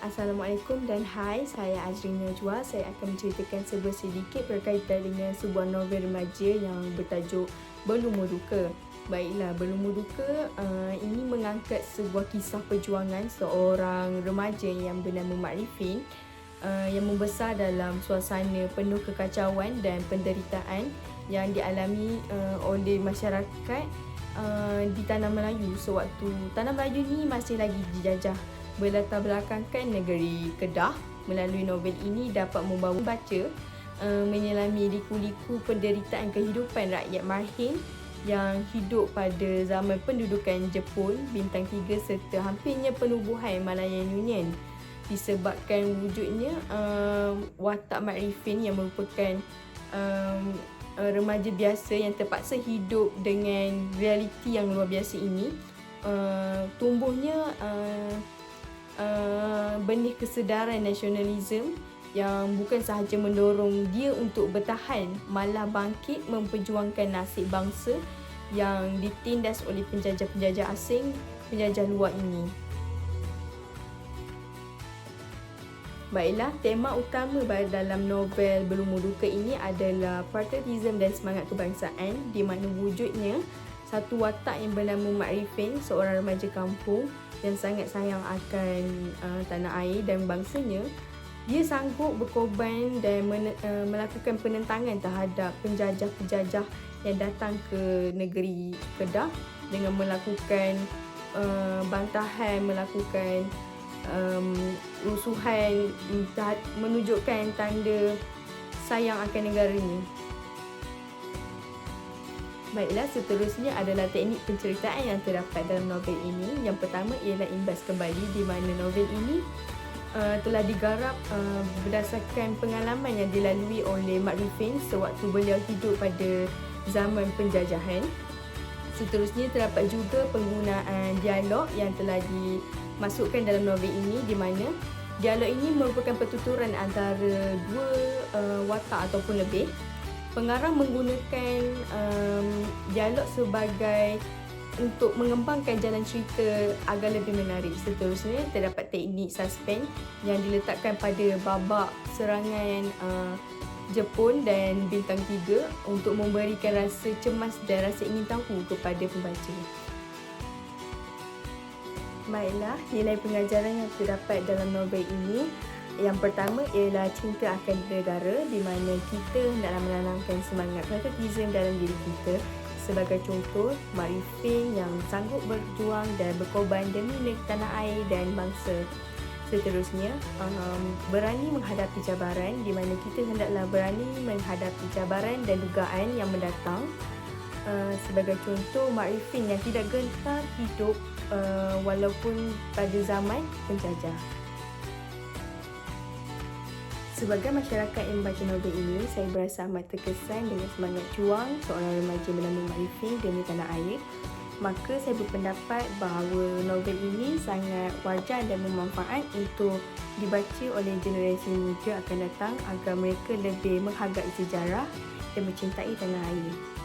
Assalamualaikum dan hai, saya Azrina Najwa. Saya akan menceritakan sebuah sedikit berkaitan dengan sebuah novel remaja yang bertajuk Berlumur Duka. Baiklah, Berlumur Duka uh, ini mengangkat sebuah kisah perjuangan seorang remaja yang bernama Mak Rifin uh, yang membesar dalam suasana penuh kekacauan dan penderitaan yang dialami uh, oleh masyarakat uh, di Tanah Melayu sewaktu Tanah Melayu ni masih lagi dijajah berlatar belakangkan negeri Kedah melalui novel ini dapat membawa baca uh, menyelami liku-liku penderitaan kehidupan rakyat marhin yang hidup pada zaman pendudukan Jepun bintang 3 serta hampirnya penubuhan Malayan Union. Disebabkan wujudnya uh, watak Makrifin yang merupakan um, remaja biasa yang terpaksa hidup dengan realiti yang luar biasa ini uh, tumbuhnya uh, Uh, benih kesedaran nasionalisme yang bukan sahaja mendorong dia untuk bertahan malah bangkit memperjuangkan nasib bangsa yang ditindas oleh penjajah-penjajah asing penjajah luar ini. Baiklah, tema utama dalam novel Belum Duka ini adalah patriotisme dan semangat kebangsaan di mana wujudnya satu watak yang bernama Mak Rifin, seorang remaja kampung yang sangat sayang akan uh, tanah air dan bangsanya. Dia sanggup berkorban dan men- uh, melakukan penentangan terhadap penjajah-penjajah yang datang ke negeri Kedah dengan melakukan uh, bantahan melakukan um, rusuhan menunjukkan tanda sayang akan negaranya Baiklah, seterusnya adalah teknik penceritaan yang terdapat dalam novel ini. Yang pertama ialah imbas kembali di mana novel ini uh, telah digarap uh, berdasarkan pengalaman yang dilalui oleh Rifin sewaktu beliau hidup pada zaman penjajahan. Seterusnya terdapat juga penggunaan dialog yang telah dimasukkan dalam novel ini di mana dialog ini merupakan pertuturan antara dua uh, watak ataupun lebih pengarang menggunakan um, dialog sebagai untuk mengembangkan jalan cerita agar lebih menarik. Seterusnya terdapat teknik suspense yang diletakkan pada babak serangan uh, Jepun dan bintang tiga untuk memberikan rasa cemas dan rasa ingin tahu kepada pembaca. Baiklah, nilai pengajaran yang terdapat dalam novel ini yang pertama ialah cinta akan negara di mana kita hendaklah menanamkan semangat patriotisme dalam diri kita sebagai contoh Marifin yang sanggup berjuang dan berkorban demi negeri tanah air dan bangsa. Seterusnya, um, berani menghadapi cabaran di mana kita hendaklah berani menghadapi cabaran dan dugaan yang mendatang. Uh, sebagai contoh, Marifin yang tidak gentar hidup uh, walaupun pada zaman penjajah. Sebagai masyarakat yang membaca novel ini, saya berasa amat terkesan dengan semangat juang seorang remaja bernama Marifin demi tanah air. Maka saya berpendapat bahawa novel ini sangat wajar dan bermanfaat untuk dibaca oleh generasi muda akan datang agar mereka lebih menghargai sejarah dan mencintai tanah air.